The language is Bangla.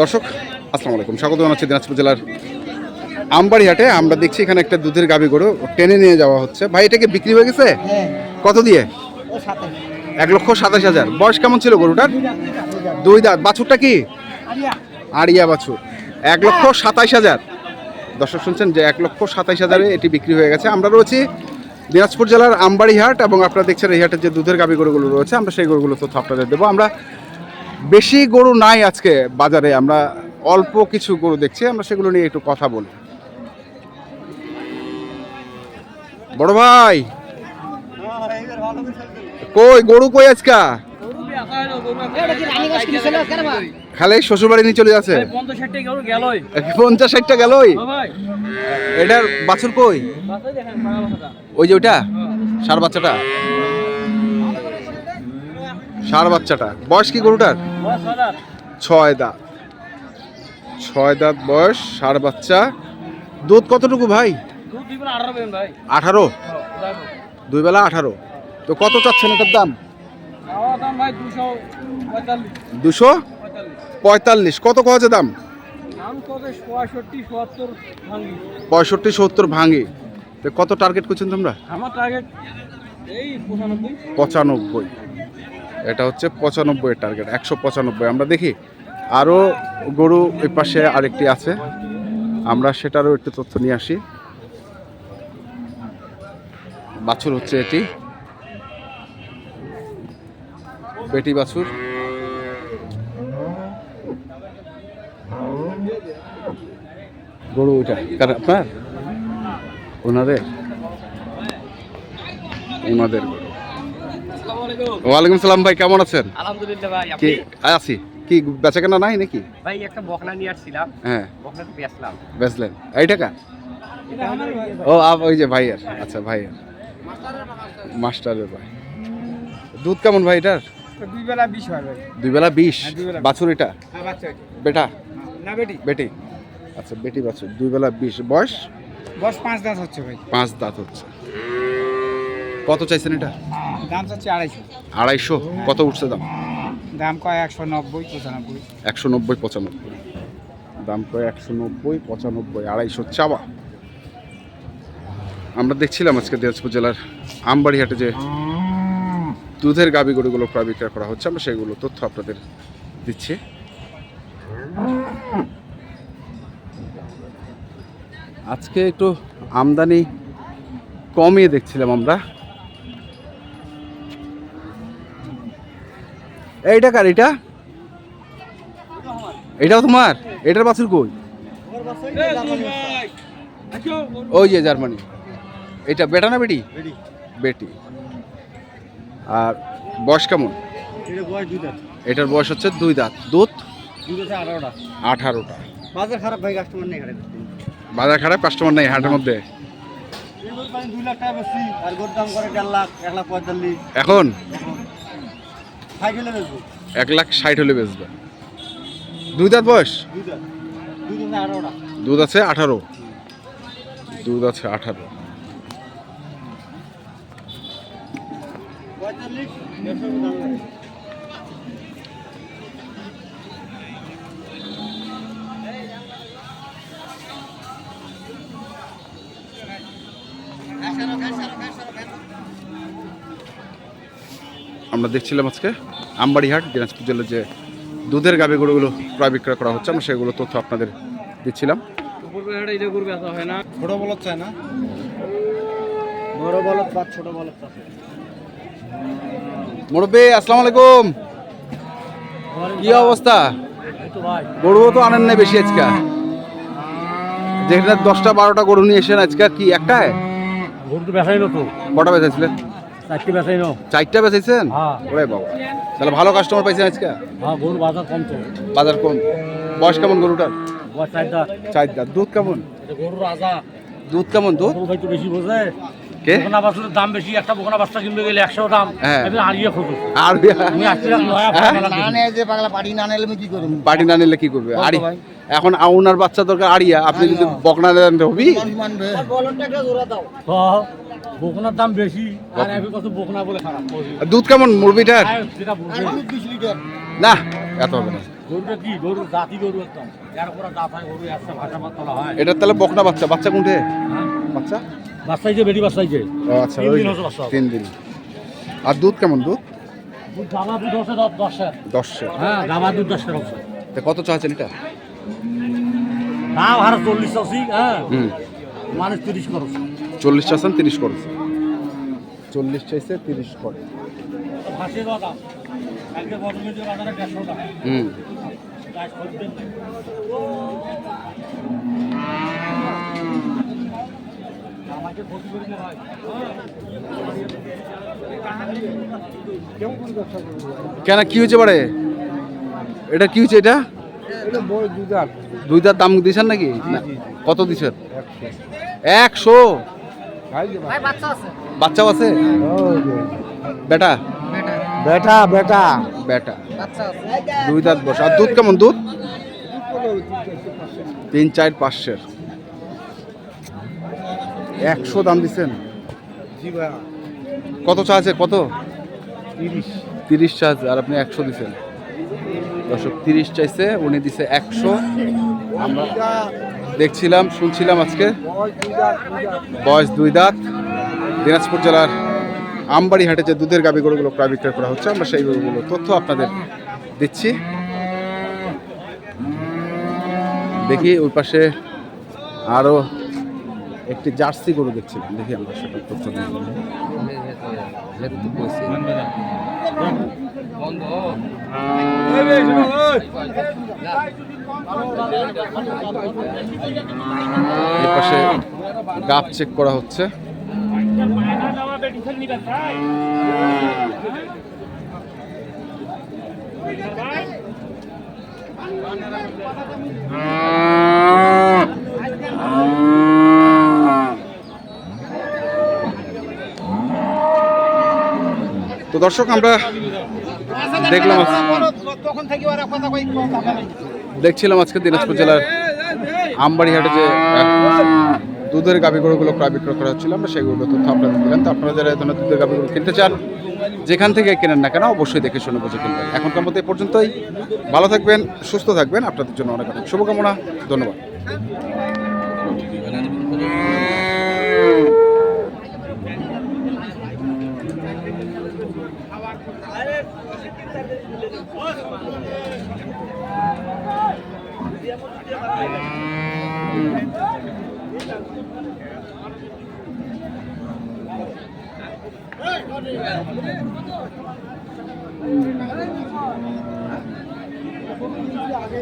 দর্শক আসসালামু আলাইকুম। স্বাগত জানাচ্ছি দিনাজপুর জেলার আমবাড়িহাটে। আমরা দেখছি এখানে একটা দুধের গাবি গরু টেনে নিয়ে যাওয়া হচ্ছে। ভাই এটা কি বিক্রি হয়ে গেছে? হ্যাঁ। কত দিয়ে? এক লক্ষ সাতাশ হাজার। বয়স কেমন ছিল গরুটার? দুই দাঁত বাছুরটা কি? আরিয়া আড়িয়া বাছুর। এক লক্ষ সাতাইশ হাজার। দর্শক শুনছেন যে এক লক্ষ সাতাইশ হাজারে এটি বিক্রি হয়ে গেছে। আমরা রয়েছি দিনাজপুর জেলার আমবাড়িহাট এবং আপনারা দেখছেন এই হাটের যে দুধের গাবি গরুগুলো রয়েছে আমরা সেই গরুগুলো তথ্য আপনাদের দেবো। আমরা বেশি গরু নাই আজকে বাজারে, আমরা অল্প কিছু গরু দেখছি, আমরা সেগুলো নিয়ে একটু কথা বলি। বড় ভাই! কই, গরু কই আজকা? খালে শ্বশুর বাড়ি নিয়ে চলে যাচ্ছে? পঞ্চাশ ষাটটা গেলই? এটার বাছুর কই? ওই যে ওইটা? সার বাচ্চাটা? সার বাচ্চাটা। বয়স কি গরুটার? ছয় দাঁত। ছয় দাঁত বয়স সার বাচ্চা। দুধ কতটুকু ভাই? আঠারো দুই বেলা আঠারো। তো কত চাচ্ছেন এটার দাম? দুশো পঁয়তাল্লিশ। কত কছে দাম? পঁয়ষট্টি সত্তর ভাঙি তো কত টার্গেট করছেন তোমরা? আমার টার্গেট এই পঁচানব্বই। পঁচানব্বই। এটা হচ্ছে পঁচানব্বই টার্গেট একশো পঁচানব্বই। আমরা দেখি, আরও গরু ওই পাশে আরেকটি আছে। আমরা সেটারও একটু তথ্য নিয়ে আসি। বাছুর হচ্ছে এটি। বেটি বাছুর। গরু ওইটা কার আপনার? ওনাদের। ওনাদের ওয়ালাইকুম সালাম ভাই কেমন আছেন? আলহামদুলিল্লাহ ভাই কি আছি কি বেচা কেনা নাই নাকি? ভাই একটা বকনা নিয়ে আসছিলাম। হ্যাঁ। বকনাটা বেচলাম। বেচলেন। এই টাকা? ও আপ- ওই যে ভাইয়ের। আচ্ছা ভাইয়ের। মাস্টারের ভাই। দুধ কেমন ভাই এটার? দুই বেলা বিশ হয় ভাই। দুই বেলা বিশ? হ্যাঁ, বেলা বাছুর এটা? হ্যাঁ বেটা? না বেটি। বেটি? আচ্ছা বেটি বাছুর। দুই বেলা বিশ। বয়স? বস পাঁচ দাঁত হচ্ছে ভাই। পাঁচ দাঁত হচ্ছে। কত চাইছেন এটা? দাম চাচ্ছে আড়াইশো। আড়াইশো। কত উঠছে দাম? দাম কয় একশো নব্বই পঁচানব্বই। একশো নব্বই পঁচানব্বই। দাম কয় একশো নব্বই পঁচানব্বই আড়াইশো চাওয়া। আমরা দেখছিলাম আজকে দিনাজপুর জেলার আমবাড়িহাটে যে দুধের গাবি গরুগুলো প্রায় বিক্রয় করা হচ্ছে আমরা সেগুলো তথ্য আপনাদের দিচ্ছি। আজকে একটু আমদানি কমিয়ে দেখছিলাম আমরা। এইটা কার এটা? এটাও তোমার? এটার বাছুর কই? ওই যে জার্মানি। এটা বেটা না বেটি? বেটি। আর বয়স কেমন? এটার বয়স হচ্ছে দুই দাঁত। দুধ? আঠারোটা। বাজার খারাপ ভাই কাস্টমার নেই বাজার খারাপ কাস্টমার নেই হাটের মধ্যে? এখন। এক লাখ ষাট হলে বেচবে। দুই দাঁত বয়স? দুধ আছে আঠারো? দুধ আছে আঠারো। পঁয়তাল্লিশ। আমরা দেখছিলাম আজকে আমবাড়িহাট দিনাজপুর জেলার যে দুধের গাভি গরুগুলো ক্রয় বিক্রয় করা হচ্ছে আমরা সেগুলো তথ্য আপনাদের দিচ্ছিলাম। হয় ছোট বলদ চায় না? বড় বলদ বা ছোট বলদ মুরব্বী আসসালামু আলাইকুম। কি অবস্থা? ভাই গরুও তো আনেন না বেশি আজকে। যেখানে দশটা বারোটা গরু নিয়ে এসেন আজকে কি একটায়? গরু তো বেচাই নতো কটা বেঁচেছিলেন চারটি বেচাই চারটা বেঁচেছেন হ্যাঁ। ওরে বাবা তাহলে ভালো কাস্টমার পাইছেন আজকে হ্যাঁ গরু বাজার কম তো বাজার কম বয়স কেমন গরুটার বয়স চার দাঁত চার দাঁত দুধ কেমন এটা গরু রাজা দুধ কেমন দুধ গরু ভাই তো বেশি বোঝে কে বোকনা বাছুরের দাম বেশি একটা বোকনা বাচ্চা কিনতে গেলে একশো দাম হ্যাঁ। আমি হারিয়ে খোঁজো আর আমি আসছিলাম নয়া হ্যাঁ? মেলা দেখি। না যে পাগলা পাটি না নিলে আমি কি করব পার্টি না নিলে কি করবে। এখন আউনার বাচ্চা দরকার আরিয়া আপনি যদি বকনা দেন হবি মানবে বলদটা একটা জোড়া দাও তো বোকনার দাম বেশি আর আমি কত বোকনা বলে খারাপ। দুধ কেমন লিটার। না এত হবে না। গরুটা কি? গরু জাতি গরু একদম। যার উপরে দাঁত হয় গরু একশো ভাষা তোলা হয়। এটা তাহলে বকনা বাচ্চা বাচ্চা কোনটে? বাচ্চা? বাচ্চাইছে বেটি বাচ্চাইছে ও আচ্ছা তিন দিন হচ্ছে বাচ্চা। তিন দিন। আর দুধ কেমন দুধ? দুধ গাবা দুধ হচ্ছে দশ দশের। হ্যাঁ গাবা দুধ দশের হচ্ছে। কত চাচ্ছেন এটা? দাম হার চল্লিশ আশি হ্যাঁ। হুম। মানুষ তিরিশ খরচ চল্লিশ চাচ্ছেন তিরিশ করেছে? চল্লিশ চাইছে তিরিশ করে। হুম। হয় কেন কি হয়েছে বারে এটা কি হয়েছে এটা? দুইটার দাম দিয়েছেন নাকি? না, কত দিছেন একশো? বাচ্চাও আছে? বেটা? বেটা। বেটা বেটা। দুই দাঁত বসে। আর দুধ কেমন দুধ? তিন চার পাঁচশের। একশো দাম দিচ্ছেন কত চা আছে? কত? তিরিশ। তিরিশ চা আছে। আর আপনি একশো দিচ্ছেন দর্শক তিরিশ চাইছে উনি দিছে একশো। আমরা দেখছিলাম শুনছিলাম আজকে। বয়স দুই দাঁত। দিনাজপুর জেলার আমবাড়ি হাটে যে দুধের গাবি গরুগুলো প্রায় বিক্রয় করা হচ্ছে আমরা সেই গরুগুলো তথ্য আপনাদের দিচ্ছি। দেখি ওই পাশে আরও একটি জার্সি গরু দেখছিলাম। দেখি আমরা সেটা তথ্য দিই। পাশে গাপ চেক করা হচ্ছে। তো দর্শক আমরা দেখলাম দেখছিলাম আজকে দিনাজপুর জেলার আমবাড়ি হাটে যে দুধের গাভী গরুগুলো প্রায় বিক্রয় করা হচ্ছিল, আমরা সেগুলো তথ্য আপনাদের দিলাম। তো আপনারা যারা ধরনের দুধের গাভী গরু কিনতে চান, যেখান থেকে কেনেন না কেন অবশ্যই দেখে শুনে বুঝে কিনবেন। এখনকার মতো এই পর্যন্তই। ভালো থাকবেন, সুস্থ থাকবেন। আপনাদের জন্য অনেক অনেক শুভকামনা। ধন্যবাদ। আগে